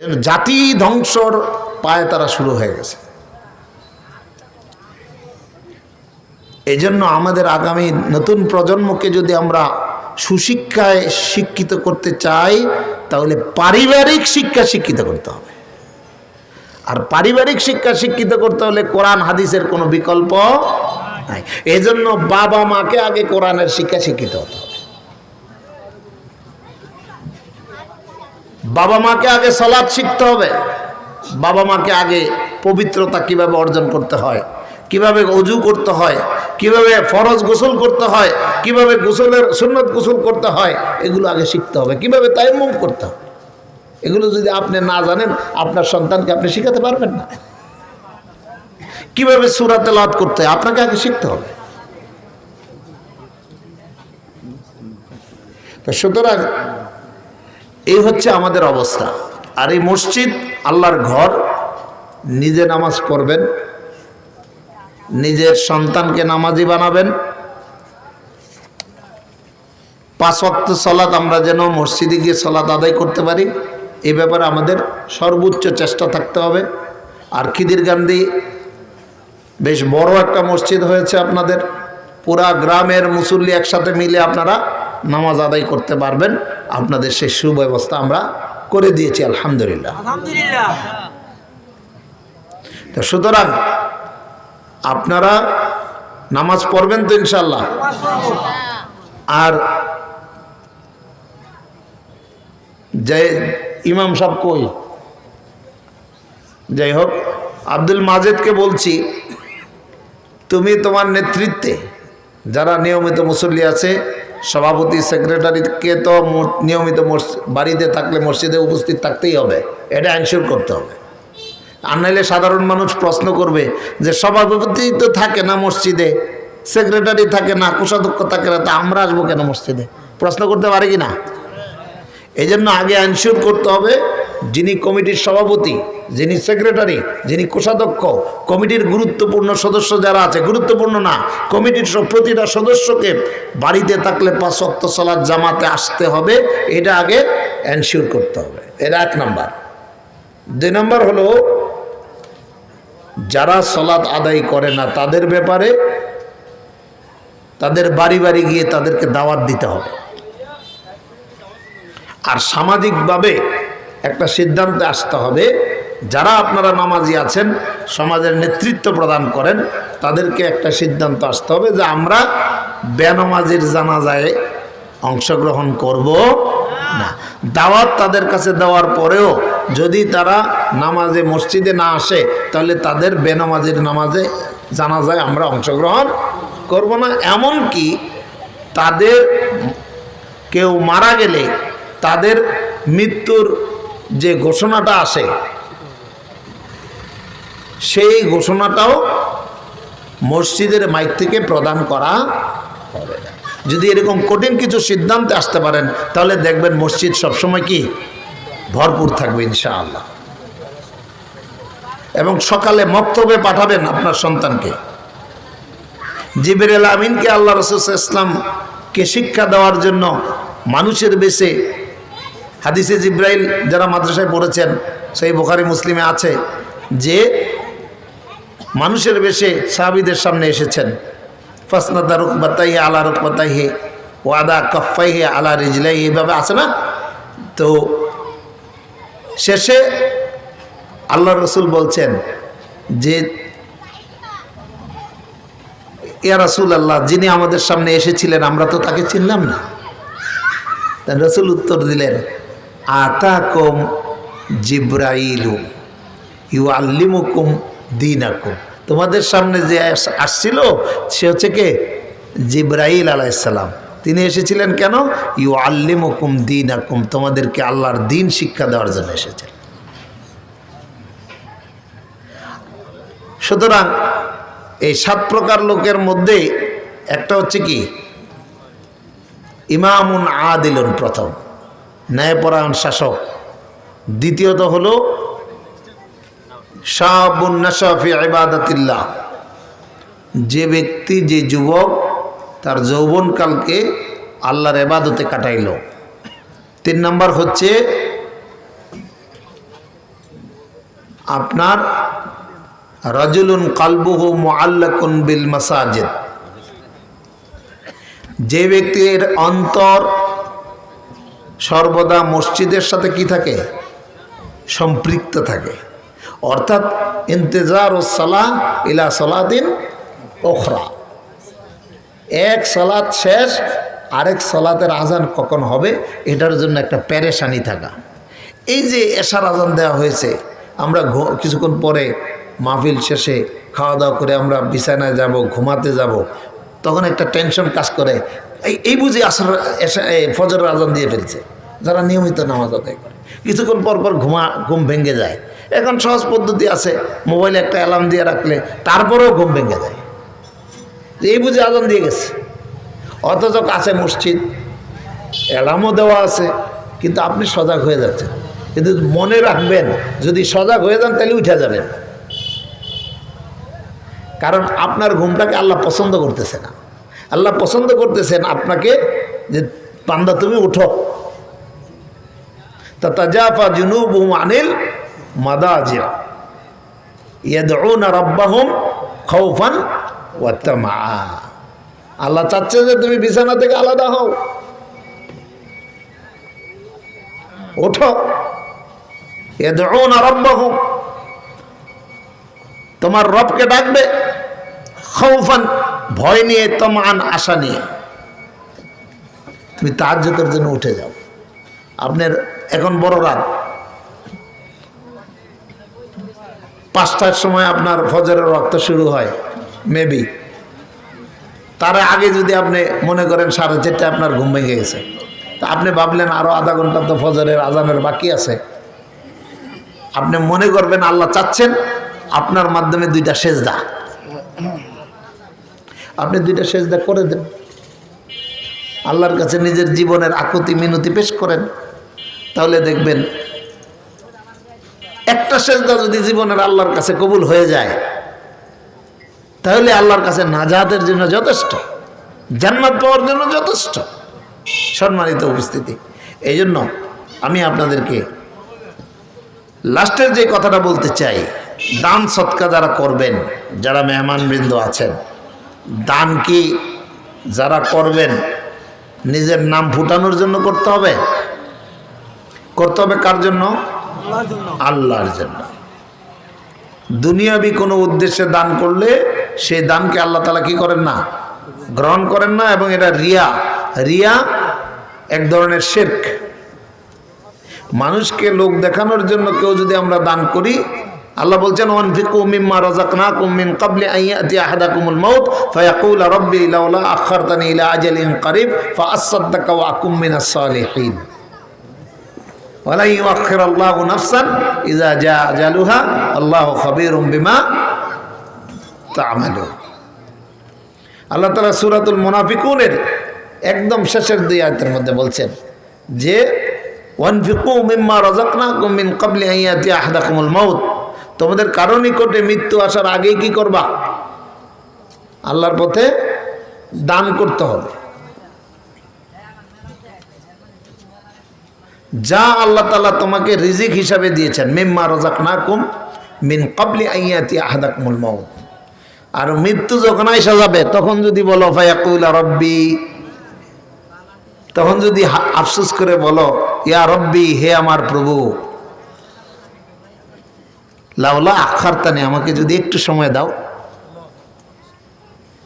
জাতি ধ্বংসর পায়ে তারা শুরু হয়ে গেছে। এই জন্য আমাদের আগামী নতুন প্রজন্মকে যদি আমরা সুশিক্ষায় শিক্ষিত করতে চাই, তাহলে পারিবারিক শিক্ষা শিক্ষিত করতে হবে। আর পারিবারিক শিক্ষা শিক্ষিত করতে হলে কোরআন, হাদিসের কোনো বিকল্প নাই। এজন্য বাবা মাকে আগে কোরআনের শিক্ষা শিক্ষিত হতে হবে। বাবা মাকে আগে সলাদ শিখতে হবে। বাবা মাকে আগে পবিত্রতা কীভাবে অর্জন করতে হয়, কীভাবে অজু করতে হয়, কীভাবে ফরজ গোসল করতে হয়, কীভাবে গোসলের সুন্নত গোসল করতে হয়, এগুলো আগে শিখতে হবে। কীভাবে তাইমুম করতে হবে? এগুলো যদি আপনি না জানেন, আপনার সন্তানকে আপনি শেখাতে পারবেন না। কীভাবে সুরাতে লাভ করতে হয়, আপনাকে আগে শিখতে হবে। তো সুতরাং এই হচ্ছে আমাদের অবস্থা। আর এই মসজিদ, আল্লাহর ঘর, নিজে নামাজ পড়বেন, নিজের সন্তানকে নামাজি বানাবেন। পাঁচ ওয়াক্ত সলাদ আমরা যেন মসজিদে গিয়ে সলাদ আদায় করতে পারি, এ ব্যাপারে আমাদের সর্বোচ্চ চেষ্টা থাকতে হবে। আর খিদির গান্ধী, বেশ বড় একটা মসজিদ হয়েছে আপনাদের, পুরা গ্রামের মুসল্লি একসাথে মিলে আপনারা নামাজ আদায় করতে পারবেন। আপনাদের সেই সুব্যবস্থা আমরা করে দিয়েছি আলহামদুলিল্লাহ। তো সুতরাং আপনারা নামাজ পড়বেন তো ইনশাল্লাহ আর যে ইমাম সাহেব কই? যাই হোক আব্দুল মাজেদকে বলছি তুমি তোমার নেতৃত্বে যারা নিয়মিত মুসল্লি আছে সভাপতি, সেক্রেটারিকে তো নিয়মিত বাড়িতে থাকলে মসজিদে উপস্থিত থাকতেই হবে। এটা এনশিওর করতে হবে। আর নাইলে সাধারণ মানুষ প্রশ্ন করবে যে, সভাপতি তো থাকে না মসজিদে, সেক্রেটারি থাকে না, কোষাধ্যক্ষ থাকে না, তা আমরা আসব কেন মসজিদে? প্রশ্ন করতে পারি কি না? এই জন্য আগে এনশিওর করতে হবে যিনি কমিটির সভাপতি, যিনি সেক্রেটারি যিনি কোষাধ্যক্ষ, কমিটির গুরুত্বপূর্ণ সদস্য যারা আছে, গুরুত্বপূর্ণ না, কমিটির প্রতিটা সদস্যকে বাড়িতে থাকলে পাঁচ অক্ত সলাদ জামাতে আসতে হবে, এটা আগে এনশিওর করতে হবে। এটা এক নাম্বার। দুই নম্বর হলো, যারা সলাৎ আদায় করে না, তাদের ব্যাপারে তাদের বাড়ি বাড়ি গিয়ে তাদেরকে দাওয়াত দিতে হবে। আর সামাজিকভাবে একটা সিদ্ধান্তে আসতে হবে, যারা আপনারা নামাজি আছেন, সমাজের নেতৃত্ব প্রদান করেন, তাদেরকে একটা সিদ্ধান্ত আসতে হবে যে আমরা বেনমাজির জানাজায় অংশগ্রহণ করব না। দাওয়াত তাদের কাছে দেওয়ার পরেও যদি তারা নামাজে মসজিদে না আসে, তাহলে তাদের বেনামাজির নামাজে জানাজায় আমরা অংশগ্রহণ করব না। এমন কি তাদের কেউ মারা গেলে তাদের মৃত্যুর যে ঘোষণাটা আসে, সেই ঘোষণাটাও মসজিদের মাইক থেকে প্রদান করা হবে। যদি এরকম কঠিন কিছু সিদ্ধান্তে আসতে পারেন, তাহলে দেখবেন মসজিদ সবসময় কি? ভরপুর থাকবে, ইনশাআল্লাহ। এবং সকালে মক্তবে পাঠাবেন আপনার সন্তানকে। জিবির আমিনকে আল্লাহ রসুল ইসলামকে শিক্ষা দেওয়ার জন্য মানুষের বেশে হাদিসে জিব্রাইল যারা মাদ্রাসায় পড়েছেন, সেই বোখারি, মুসলিমে আছে যে মানুষের বেশে সাহাবিদের সামনে এসেছেন। ফসনাদা রুকবাতাই আলা রুকবাতাইহে ওয়াদা কফাইহে আলা রিজলাই এইভাবে আছে না? তো শেষে আল্লাহ রসুল বলছেন যে, ইয়া রাসুল আল্লাহ যিনি আমাদের সামনে এসেছিলেন, আমরা তো তাকে চিনলাম না। রসুল উত্তর দিলেন আতাকুম জিব্রাইলু ইউ আল্লিমুকুম দিনাকুম। তোমাদের সামনে যে আসছিল, সে হচ্ছে কে? জিব্রাইল আলাইসাল্লাম তিনি এসেছিলেন কেন? ইউ আল্লিমুকুম দিনাকুম, তোমাদেরকে আল্লাহর দিন শিক্ষা দেওয়ার জন্য এসেছেন সুতরাং এই সাত প্রকার লোকের মধ্যে একটা হচ্ছে কি? ইমামুন আদিলুন প্রথম। ন্যায়পরায়ণ শাসক। দ্বিতীয়ত হল শাহাবুন নাশাফি ইবাদাতিল্লাহ। যে ব্যক্তি, যে যুবক তার যৌবনকালকে আল্লাহর এবাদতে কাটাইল। তিন নম্বর হচ্ছে আপনার রাজুলুন কালবুহু মুআল্লাকুন বিল মাসাজিদ। যে ব্যক্তির অন্তর সর্বদা মসজিদের সাথে কি থাকে? সম্পৃক্ত থাকে। অর্থাৎ ইন্তেজার ও সালাহ ইলা সালাদিন ওখরা এক সালাদ শেষ, আরেক সালাতের আজান কখন হবে? এটার জন্য একটা প্যারেশানি থাকা। এই যে এশার আজান দেওয়া হয়েছে, আমরা কিছুক্ষণ পরে মাহফিল শেষে খাওয়া দাওয়া করে আমরা বিছানায় যাব, ঘুমাতে যাব তখন একটা টেনশন কাজ করে। এই বুঝি আসর এই আজান দিয়ে ফেলছে। যারা নিয়মিত নামাজ আদায় করে। কিছুক্ষণ পর পর ঘুমা, ঘুম ভেঙে যায়। এখন সহজ পদ্ধতি আছে মোবাইলে একটা অ্যালার্ম দিয়ে রাখলে তারপরেও ঘুম ভেঙে যায়। এই বুঝে আজান দিয়ে গেছে। অথচ কাছে মসজিদ অ্যালার্মও দেওয়া আছে, কিন্তু আপনি সজাগ হয়ে যাচ্ছেন। কিন্তু মনে রাখবেন, যদি সজাগ হয়ে যান, তাহলে উঠে যাবেন। কারণ আপনার ঘুমটাকে আল্লাহ পছন্দ করতেছে না। আল্লাহ পছন্দ করতেছেন আপনাকে যে পান্দা তুমি উঠো। তা তাজাফা জুনুবুম আনিল মাদাজিয়া। ইয়াদউনা রাব্বাহুম খাউফান আল্লাহ চাচ্ছে যে তুমি বিছানা থেকে আলাদা হও। ওঠো। ইয়াদউনা রাব্বাহুম। তোমার রবকে ডাকবে। খাউফান, ভয় নিয়ে তমান আশা নিয়ে। তুমি তাহাজ্জুদের জন্য উঠে যাও। আপনার এখন বড় রাত। পাঁচটার সময় আপনার ফজরের রক্ত শুরু হয় মেবি তার আগে যদি আপনি মনে করেন সাড়ে চারটে আপনার ঘুম ভেঙে গেছে। তা আপনি ভাবলেন আরও আধা ঘণ্টা তো ফজরের আজানের বাকি আছে। আপনি মনে করবেন আল্লাহ চাচ্ছেন, আপনার মাধ্যমে দুইটা সেজদা। আপনি দুইটা সেজদা করে দেন। আল্লাহর কাছে নিজের জীবনের আকুতি, মিনতি পেশ করেন। তাহলে দেখবেন, একটা সেজদা যদি জীবনের আল্লাহর কাছে কবুল হয়ে যায়, তাহলে আল্লাহর কাছে নাজাতের জন্য যথেষ্ট, জান্নাত পাওয়ার জন্য যথেষ্ট সম্মানিত উপস্থিতি। এই জন্য আমি আপনাদেরকে লাস্টের যে কথাটা বলতে চাই, দান সৎকা যারা করবেন, যারা মেহমানবৃন্দ আছেন দান কি যারা করবেন? নিজের নাম ফুটানোর জন্য করতে হবে? করতে হবে কার জন্য? আল্লাহর জন্য। দুনিয়াবি কোনো উদ্দেশ্যে দান করলে সেই দানকে আল্লাহ তালা কি করেন না? গ্রহণ করেন না এবং এটা রিয়া। রিয়া এক ধরনের শেরক। মানুষকে লোক দেখানোর জন্য কেউ যদি আমরা দান করি আল্লাহ বলছেন, ওয়ানফিকু মিম্মা রাযাকনাকুম মিন ক্বাবলি আন ইয়াতি আহাদাকুমুল মাউত ফায়াকুলা রাব্বি, লাউলা আখারতানি ইলা আজালিন করিব ফাআসাদদাকা ওয়া আকুম মিনাস সালিহিন। ওয়ালা ইউআখির আল্লাহু নাফসান ইযা জা আজালুহা আল্লাহু খাবীরুম বিমা তা'মালুন আল্লাহ তাআলা সূরাতুল মুনাফিকুনের একদম শেষের দুই আয়াতের মধ্যে বলছেন যে, ওয়ানফিকু মিম্মা রাযাকনাকুম মিন ক্বাবলি আন ইয়াতি আহাদাকুমুল মাউত তোমাদের কারও নিকটে মৃত্যু আসার আগেই কি করবা? আল্লাহর পথে দান করতে হবে। যা আল্লাহ তালা তোমাকে রিজিক হিসাবে দিয়েছেন, মিম্মা না নাকুম মিন কাবলি আইয়াতি আহাদাকুমুল মাউত। আর মৃত্যু যখন আইসা যাবে, তখন যদি বলো, ফায়াকুল রব্বি, তখন যদি আফসোস করে বলো, ইয়া রব্বি, হে আমার প্রভু লাউলা আখার তানে আমাকে যদি একটু সময় দাও।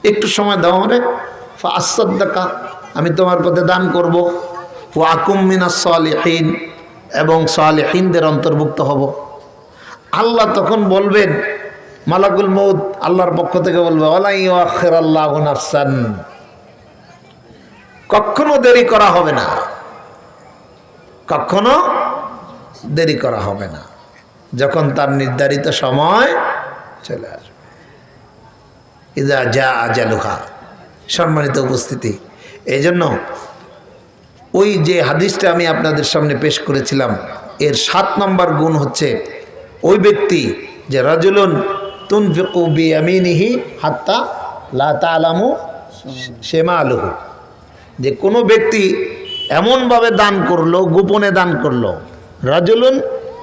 একটু সময় দাও আমারে। আসাদ্দাকা, আমি তোমার পথে দান করব। ও আকুম মিনা সালেহীন, এবং সালেহীনদের অন্তর্ভুক্ত হব। আল্লাহ তখন বলবেন, মালাকুল মৌদ আল্লাহর পক্ষ থেকে বলবে ওলাই আখের আল্লাহ নাফসান। কখনো দেরি করা হবে না। কখনো দেরি করা হবে না। যখন তার নির্ধারিত সময় চলে আসবে। ইদা যা আজালুহা, সম্মানিত উপস্থিতি। এই জন্য ওই যে হাদিসটা আমি আপনাদের সামনে পেশ করেছিলাম, এর সাত নম্বর গুণ হচ্ছে ওই ব্যক্তি যে রাজুলুন তুনফিকু বিয়ামিনিহি হাত্তা লা তালামু শেমা আলুহু যে কোনো ব্যক্তি এমনভাবে দান করল, গোপনে দান করল, রাজুলুন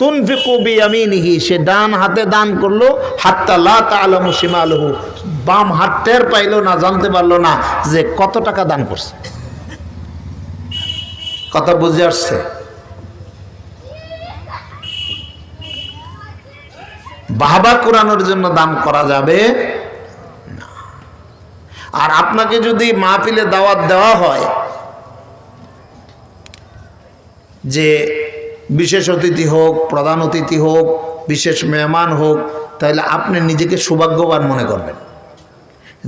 তুনফিকু বিয়ামিনিহি, সে ডান হাতে দান করল, হাত্তা লা তাআলামু শিমালুহু। বাম হাত টের পাইলো না, জানতে পারল না যে কত টাকা দান করছে। কথা বুঝে আসছে? বাহবা কোরআনের জন্য দান করা যাবে আর আপনাকে যদি মাহফিলে দাওয়াত দেওয়া হয় যে বিশেষ অতিথি হোক, প্রধান অতিথি হোক, বিশেষ মেহমান হোক তাহলে আপনি নিজেকে সৌভাগ্যবান মনে করবেন।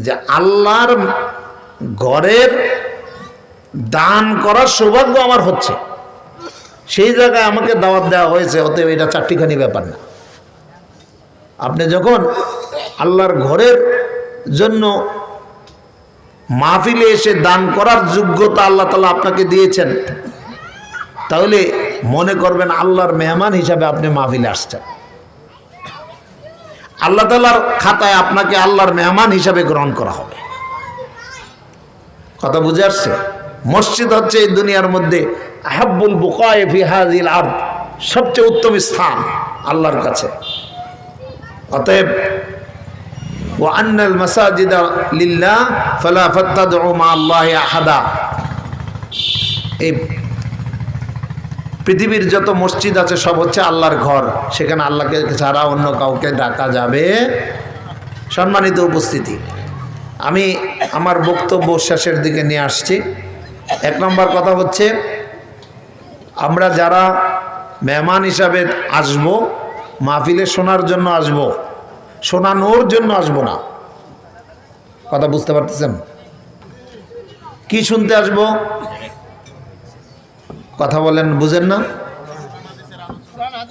যে আল্লাহর ঘরের দান করার সৌভাগ্য আমার হচ্ছে। সেই জায়গায় আমাকে দাওয়াত দেওয়া হয়েছে, অতএব এটা চারটিখানি ব্যাপার না। আপনি যখন আল্লাহর ঘরের জন্য মাহফিলে এসে দান করার যোগ্যতা আল্লাহ তালা আপনাকে দিয়েছেন, তাহলে মনে করবেন আল্লাহর মেহমান হিসাবে আপনি মাহফিলে আসছেন। আল্লাহ তালার খাতায় আপনাকে আল্লাহর মেহমান হিসাবে গ্রহণ করা হবে। কথা বুঝে আসছে? মসজিদ হচ্ছে এই দুনিয়ার মধ্যে আহাব্বুল বুকায় হাজিল আর সবচেয়ে উত্তম স্থান আল্লাহর কাছে। অতএব ও আন্নাল মাসাজিদা লিল্লাহ ফালা ফাত্তাদউ মা আল্লাহি আহাদা। এই পৃথিবীর যত মসজিদ আছে, সব হচ্ছে আল্লাহর ঘর। সেখানে আল্লাহকে ছাড়া অন্য কাউকে ডাকা যাবে সম্মানিত উপস্থিতি। আমি আমার বক্তব্য শেষের দিকে নিয়ে আসছি। এক নম্বর কথা হচ্ছে, আমরা যারা মেহমান হিসাবে আসব, মাহফিলে শোনার জন্য আসব, শোনানোর জন্য আসব না। কথা বুঝতে পারতেছেন? কি শুনতে আসব? কথা বলেন, বুঝেন না?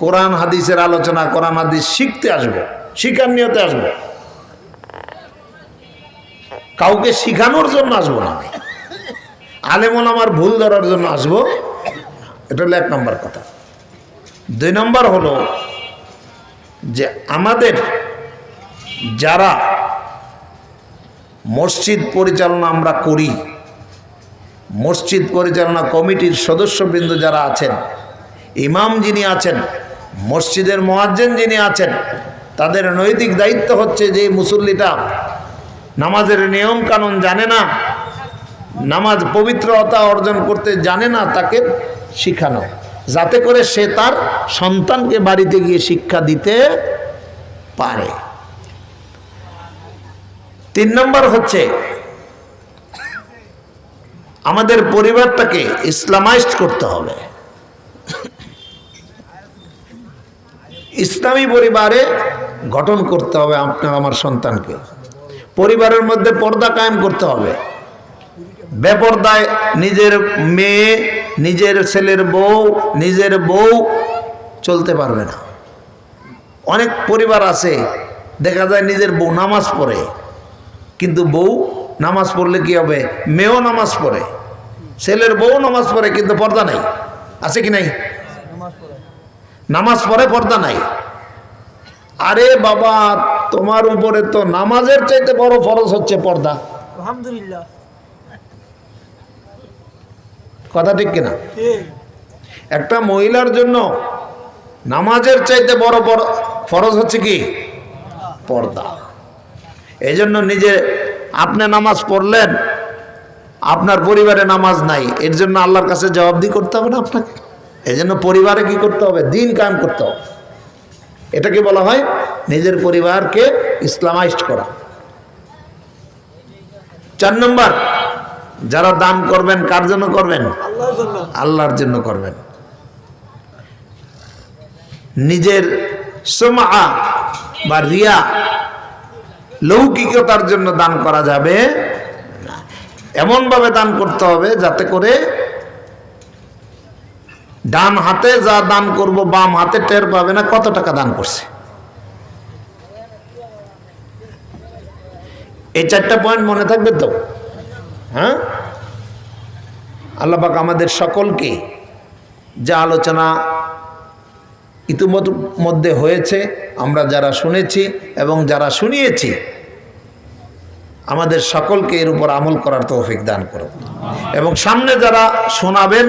কোরআন, হাদিসের আলোচনা, কোরআন, হাদিস শিখতে আসব, শিখার নিয়তে আসব। কাউকে শিখানোর জন্য আসব না আলেমন আমার ভুল ধরার জন্য আসব। এটা হলো এক নম্বর কথা। দুই নম্বর হলো যে আমাদের যারা মসজিদ পরিচালনা আমরা করি মসজিদ পরিচালনা কমিটির সদস্যবৃন্দ যারা আছেন, ইমাম যিনি আছেন, মসজিদের মোয়াজ্জেন যিনি আছেন, তাদের নৈতিক দায়িত্ব হচ্ছে যে মুসল্লিটা নামাজের নিয়ম কানুন জানে না, নামাজ পবিত্রতা অর্জন করতে জানে না, তাকে শিখানো। যাতে করে সে তার সন্তানকে বাড়িতে গিয়ে শিক্ষা দিতে পারে। তিন নম্বর হচ্ছে আমাদের পরিবারটাকে ইসলামাইজড করতে হবে। ইসলামী পরিবারে গঠন করতে হবে আপনার, আমার সন্তানকে। পরিবারের মধ্যে পর্দা কায়েম করতে হবে। বেপর্দায় নিজের মেয়ে, নিজের ছেলের বউ, নিজের বউ চলতে পারবে না। অনেক পরিবার আছে, দেখা যায় নিজের বউ নামাজ পড়ে, কিন্তু বউ নামাজ পড়লে কি হবে? মেয়েও নামাজ পড়ে। ছেলের বউ নামাজ পড়ে কিন্তু পর্দা নাই। আছে কি নাই? নামাজ পড়ে পর্দা নাই। আরে বাবা তোমার উপরে তো নামাজের চাইতে বড় ফরজ হচ্ছে পর্দা। আলহামদুলিল্লাহ। কথা ঠিক কিনা? একটা মহিলার জন্য নামাজের চাইতে বড় বড় ফরজ হচ্ছে কি? পর্দা। এই জন্য নিজে আপনি নামাজ পড়লেন, আপনার পরিবারে নামাজ নাই, এর জন্য আল্লাহর কাছে জবাবদি করতে হবে না আপনাকে? এই জন্য পরিবারে কি করতে হবে? দিন কায়েম করতে হবে। এটাকে বলা হয় নিজের পরিবারকে ইসলামাইজড করা। চার নম্বর, যারা দান করবেন, কার জন্য করবেন? আল্লাহর জন্য করবেন। নিজের সমা বা রিয়া লৌকিকতার জন্য দান করা যাবে। এমনভাবে দান করতে হবে যাতে করে ডান হাতে যা দান করব, বাম হাতে টের পাবে না কত টাকা দান করছে। এই চারটা পয়েন্ট মনে থাকবে তো? হ্যাঁ? আল্লাপাক আমাদের সকলকে যা আলোচনা ইতিমধ্যে হয়েছে, আমরা যারা শুনেছি এবং যারা শুনিয়েছি, আমাদের সকলকে এর উপর আমল করার তৌফিক দান করো এবং সামনে যারা শোনাবেন